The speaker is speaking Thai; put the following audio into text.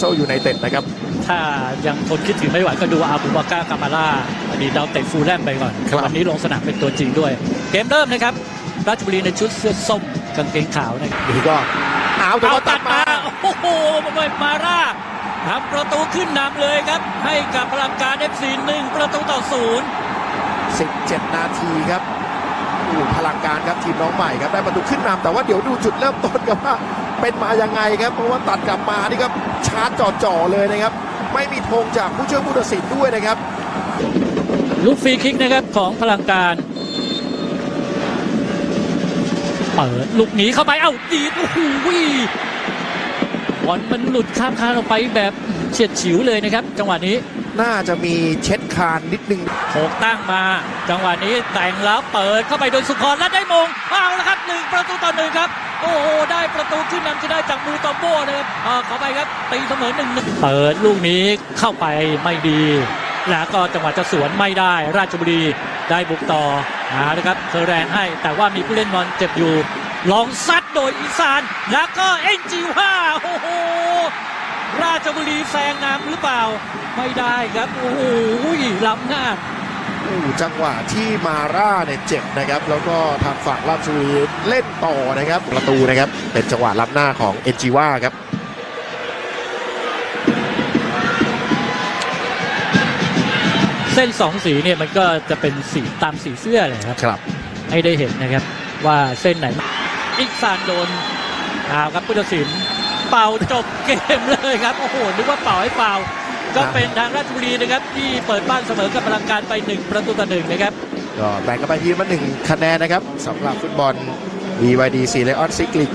โซยูไนเต็ดนะครับ ถ้ายังทนคิดถึงไม่ไหวก็ดูอาบูบาก้ากามาล่าอดีตดาวเตะฟูลแลมไปก่อน ครับ วันนี้ลงสนามเป็นตัวจริงด้วย เกมเริ่มนะครับ ราชบุรีในชุดเสื้อส้มกางเกงขาวนะครับนี่ก็เอาแต่เอาว่าตัตัดดมา มา โอ้โหมาร่าทำประตูขึ้นนำเลยครับ ให้กับพลังการเอฟซีหนึ่งประตูต่อศูนย์17 นาทีครับอู้พลังการครับทีมน้องใหม่ครับได้ประตูขึ้นนำแต่ว่าเดี๋ยวดูจุดเริ่มต้นครับว่า เป็นมายังไงครับ เพราะว่าตัดกลับมานี่ครับชาร์จจ่อๆเลยนะครับ ไม่มีธงจากผู้ช่วยผู้ตัดสินด้วยนะครับลูกฟรีคิกนะครับของพลังการเปิดลูกหนีเข้าไปเอ้าดีดโอ้โหบอลมันหลุดข้ามคานออกไปแบบเฉียดฉิวเลยนะครับ จังหวะนี้ น่าจะมีเช็ดคานนิดนึงโขกตั้งมา จังหวะนี้แต่งแล้วเปิดเข้าไปโดยสุพรและได้มงเอาละครับหนึ่งประตูต่อหนึ่งครับ โอ้โหได้ประตูขึ้นนำจะได้จากมูตอโบ้นะครับเออขอไปครับตีเสมอหนึ่งหนึ่งเปิดลูกนี้เข้าไปไม่ดี แล้วก็จังหวะจะสวนไม่ได้ ราชบุรีได้บุกต่อเอาละครับเคอร์แรนให้แต่ว่ามีผู้เล่นนอนเจ็บอยู่ลองซัดโดยอีสานแล้วก็เอ็นจิว่าโอ้โห ราชบุรีแซงนำหรือเปล่า ไม่ได้ครับโอ้โหล้ำหน้าอู้จังหวะที่มาร่าเนี่ยเจ็บนะครับ แล้วก็ทางฝั่งราชบุรีเล่นต่อนะครับ ประตูนะครับ เป็นจังหวะรับหน้าของเอ็นจิว่าครับเส้นสองสีเนี่ยมันก็จะเป็นสีตามสีเสื้อเลยครับครับ ให้ได้เห็นนะครับว่าเส้นไหน อีกซานโดนเอาครับพุทธศิลป์ เป่าจบเกมเลยครับ โอ้โห นึกว่าเป่าให้เป่า ก็เป็นทางราชบุรีนะครับ ที่เปิดบ้านเสมอกับพลังการไปหนึ่งประตูต่อหนึ่งนะครับ ก็แบ่งกันไปทีมละหนึ่งคะแนนนะครับสำหรับฟุตบอล BYD 4 Lion ซิกลิก